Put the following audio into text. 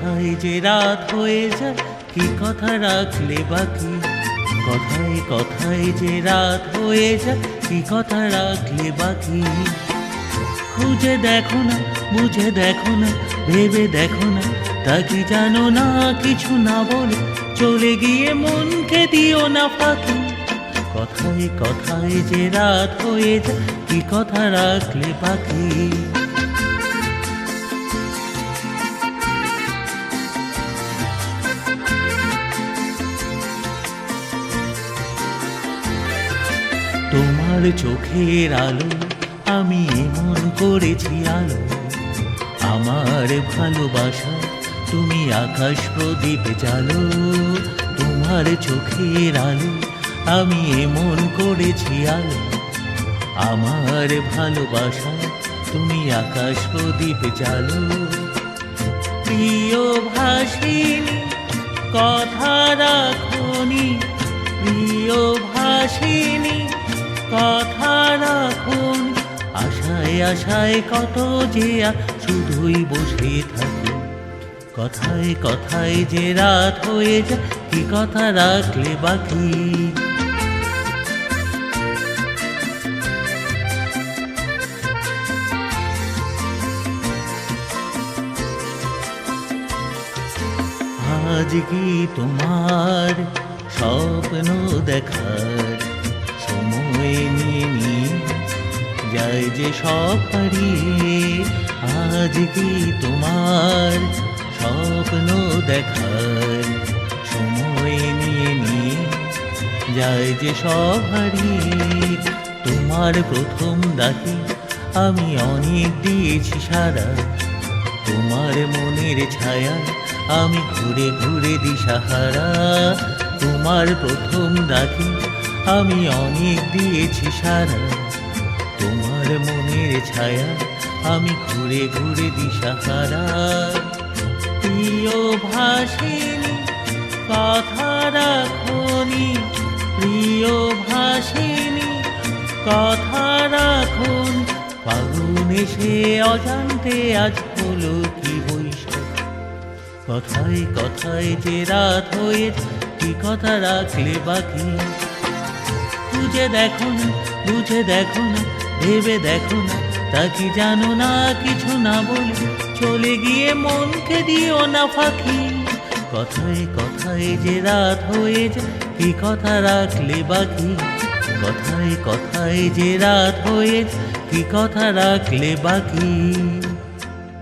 কথায় যে রাত হয়ে যায়, কি কথা রাখলে বাকি? কথায় কথায় যে রাত হয়ে যায়, কি কথা রাখলে বাকি? খুঁজে দেখো না, বুঝে দেখো না, ভেবে দেখো না, তা কি জানো না, কিছু না বলে, চলে গিয়ে মনকে দিও না ফাঁকি? কথায় কথায় যে রাত হয়ে যায়, কি কথা রাখলে বাকি? তোমার চোখের আলো, আমি এমন করেছি আলো। আমার ভালোবাসা, তুমি আকাশ প্রদীপ জালো তোমার চোখের আলো, আমি এমন করেছি আলো। আমার ভালোবাসা, তুমি আকাশ প্রদীপ জালো প্রিয় ভাসিনী, কথা রাখনি প্রিয় ভাসিনী কথা রাখুন, আশায় আশায় কত যে শুধুই বসে থাকি। কথায় কথায় যে রাত হয়ে যায়, কি কথা রাখলে বাকি? আজ কি তোমার স্বপ্ন দেখার সময় নিয়ে যায় যে সব হারিয়ে আজ কি তোমার স্বপ্ন দেখার সময় নিয়ে নিয়ে যায় যে সব হারিয়ে তোমার প্রথম ডাকে আমি অনেক দিয়েছি সারা। তোমার মনের ছায়া আমি ঘুরে ঘুরে দিশাহারা। তোমার প্রথম ডাকে আমি অনেক দিয়েছি সারা। তোমার মনের ছায়া আমি ঘুরে ঘুরে দিশাহারা। প্রিয় ভাসিনী, কথা রাখনি। প্রিয় ভাসিনী, কথা রাখুন। ফাগুন এসে অজান্তে আজ হলো কি বৈশাখ। কথায় কথায় যে রাত হয়ে কি কথা রাখলে বাকি? খুঁজে দেখো না বুঝে দেখো না ভেবে দেখো না তা কি জানো না, কিছু না বলি চলে গিয়ে মনকে দিও না ফাঁকি। কথায় কথায় যে রাত হয়ে যায়, কি কথা রাখলে বাকি? কথায় কথায় যে রাত হয়ে কি কথা রাখলে বাকি?